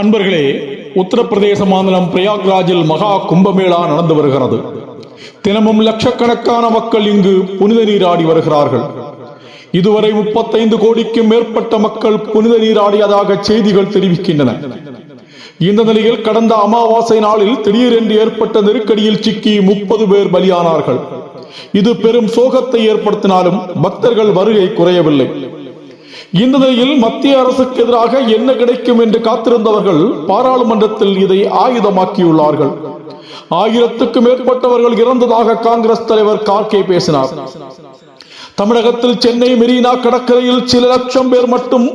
அன்பர்களே உத்தரப்பிரதேச மாநிலம் பிரயாக்ராஜில் மகா கும்பமேளா நடந்து வருகிறது. தினமும் லட்சக்கணக்கான மக்கள் இங்கு புனித நீராடி வருகிறார்கள். இதுவரை முப்பத்தைந்து கோடிக்கும் மேற்பட்ட மக்கள் புனித நீராடியதாக செய்திகள் தெரிவிக்கின்றன. இந்த நிலையில் கடந்த அமாவாசை நாளில் திடீரென்று ஏற்பட்ட நெருக்கடியில் சிக்கி முப்பது பேர் பலியானார்கள். இது பெரும் சோகத்தை ஏற்படுத்தினாலும் பக்தர்கள் வருகை குறையவில்லை. இந்த நிலையில் மத்திய அரசுக்கு எதிராக என்ன கிடைக்கும் என்று காத்திருந்தவர்கள் பாராளுமன்றத்தில் இதை ஆயுதமாக்கியுள்ளார்கள். ஆயிரத்துக்கு மேற்பட்டவர்கள் இறந்ததாக காங்கிரஸ் தலைவர் கார்கே பேசினார். தமிழகத்தில் சென்னை மெரினா கடற்கரையில் சில லட்சம் பேர் மட்டும்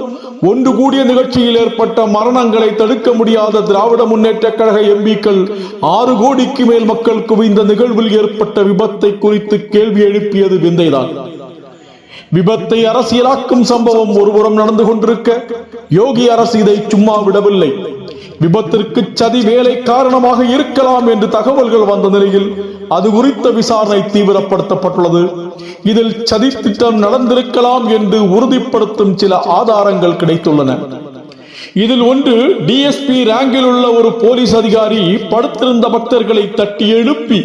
ஒன்று கூடிய நிகழ்ச்சியில் ஏற்பட்ட மரணங்களை தடுக்க முடியாத திராவிட முன்னேற்ற கழக எம்பிக்கள் ஆறு கோடிக்கு மேல் மக்கள் குவிந்த நிகழ்வில் ஏற்பட்ட விபத்தை குறித்து கேள்வி எழுப்பியது விந்தைதான். விபத்தை அரசியலாக்கும் சம்பவம் ஒருபுறம் நடந்து கொண்டிருக்க யோகி அரசு இதை சும்மா விடவில்லை. விபத்திற்கு சதி வேலை காரணமாக இருக்கலாம் என்று தகவல்கள் வந்த நிலையில் அது குறித்த விசாரணை தீவிரப்படுத்தப்பட்டுள்ளது. இதில் சதி திட்டம் நடந்திருக்கலாம் என்று உறுதிப்படுத்தும் சில ஆதாரங்கள் கிடைத்துள்ளன. இதில் ஒன்று டிஎஸ்பி ரேங்கில் உள்ள ஒரு போலீஸ் அதிகாரி படுத்திருந்த பக்தர்களை தட்டி எழுப்பி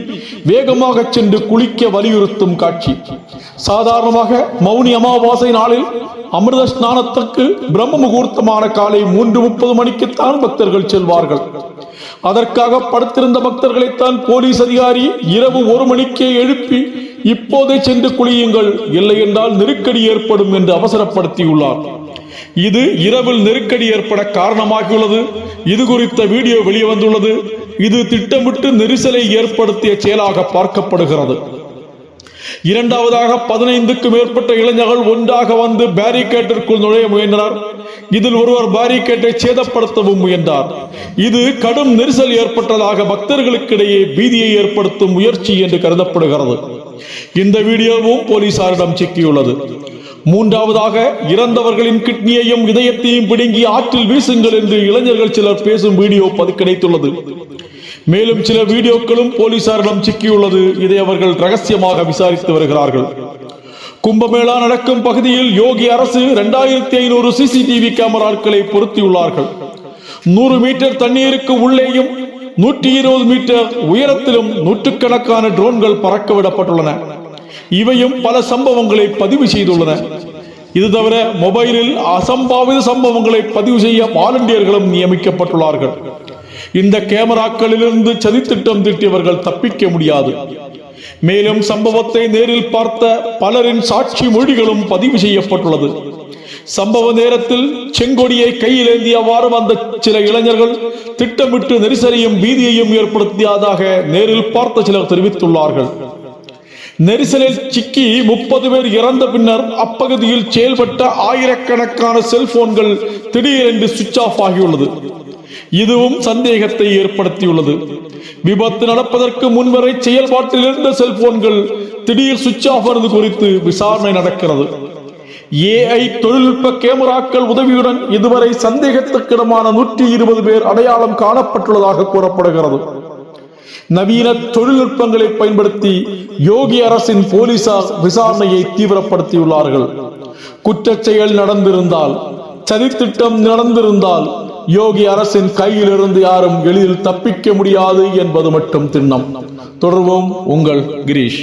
வேகமாக சென்று குளிக்க வலியுறுத்தும் காட்சி. சாதாரணமாக மௌனி அமாவாசை நாளில் அமிர்த ஸ்நானத்துக்கு பிரம்ம முகூர்த்தமான காலை மூன்று முப்பது மணிக்குத்தான் பக்தர்கள் செல்வார்கள். அதற்காக படுத்திருந்த பக்தர்களைத்தான் போலீஸ் அதிகாரி இரவு ஒரு மணிக்கே எழுப்பி இப்போதே சென்று குளியுங்கள் இல்லை என்றால் நெருக்கடி ஏற்படும் என்று அவசரப்படுத்தியுள்ளார். இது இரவில் நெருக்கடி ஏற்பட காரணமாகியுள்ளது. இது குறித்த வீடியோ வெளியே வந்துள்ளது இது திட்டமிட்டு நெரிசலை ஏற்படுத்திய செயலாக பார்க்கப்படுகிறது. இரண்டாவதாக பதினைந்துக்கு மேற்பட்ட இளைஞர்கள் ஒன்றாக வந்து பேரிகேட்டிற்குள் நுழைய முயன்றனர். இதில் ஒருவர் பேரிகேட்டை சேதப்படுத்தவும் முயன்றார். இது கடும் நெரிசல் ஏற்பட்டதாக பக்தர்களுக்கிடையே பீதியை ஏற்படுத்தும் முயற்சி என்று கருதப்படுகிறது. இந்த வீடியோவும் போலீசாரிடம் சிக்கியுள்ளது. மூன்றாவதாக இறந்தவர்களின் கிட்னியையும் இதயத்தையும் பிடுங்கி ஆற்றில் வீசுங்கள் என்று இளைஞர்கள் சிலர் பேசும் வீடியோ பது கிடைத்துள்ளது மேலும் சில வீடியோக்களும் போலீசாரிடம் சிக்கியுள்ளது. இதை அவர்கள் ரகசியமாக விசாரித்து வருகிறார்கள். கும்பமேளா நடக்கும் பகுதியில் யோகி அரசு இரண்டாயிரத்தி ஐநூறு சிசிடிவி கேமராக்களை பொருத்தியுள்ளார்கள். நூறு மீட்டர் தண்ணீருக்கு உள்ளேயும் நூற்றி இருபது மீட்டர் உயரத்திலும் நூற்றுக்கணக்கான ட்ரோன்கள் பறக்க விடப்பட்டுள்ளன இவையும் பல சம்பவங்களை பதிவு செய்துள்ளன. இது தவிர மொபைலில் அசம்பாவித சம்பவங்களை பதிவு செய்ய வாலண்டியர்களும் நியமிக்கப்பட்டுள்ளார்கள். இந்த கேமராக்களிலிருந்து சதித்திட்டம் தீட்டியவர்கள் தப்பிக்க முடியாது. மேலும் சம்பவத்தை நேரில் பார்த்த பலரின் சாட்சி மொழிகளும் பதிவு செய்யப்பட்டுள்ளது. சம்பவ நேரத்தில் செங்கொடியை கையில் ஏந்தியவாறு வந்த சில இளைஞர்கள் திட்டமிட்டு நெரிசலையும் பீதியையும் ஏற்படுத்தியதாக நேரில் பார்த்த சிலர் தெரிவித்துள்ளார்கள். நெரிசலில் சிக்கி முப்பது பேர் இறந்த பின்னர் அப்பகுதியில் செயல்பட்ட ஆயிரக்கணக்கான செல்போன்கள் திடீரென்று சுவிட்ச் ஆஃப் ஆகியுள்ளது. இதுவும் சந்தேகத்தை ஏற்படுத்தியுள்ளது. விபத்து நடப்பதற்கு முன்வரை செயல்பாட்டில் இருந்த செல்போன்கள் திடீர் சுவிட்ச் ஆஃப் ஆனது குறித்து விசாரணை நடக்கிறது. ஏஐ தொழில்நுட்ப கேமராக்கள் உதவியுடன் இதுவரை சந்தேகத்துக்கிடமான நூற்றி இருபது பேர் அடையாளம் காணப்பட்டுள்ளதாக கூறப்படுகிறது. நவீன தொழில்நுட்பங்களை பயன்படுத்தி யோகி அரசின் போலீசார் விசாரணையை தீவிரப்படுத்தியுள்ளார்கள். குற்றச்செயல் நடந்திருந்தால் சதித்திட்டம் நடந்திருந்தால் யோகி அரசின் கையிலிருந்து யாரும் எளிதில் தப்பிக்க முடியாது என்பது மட்டும் திண்ணம். தொடர்வோம் உங்கள் கிரீஷ்.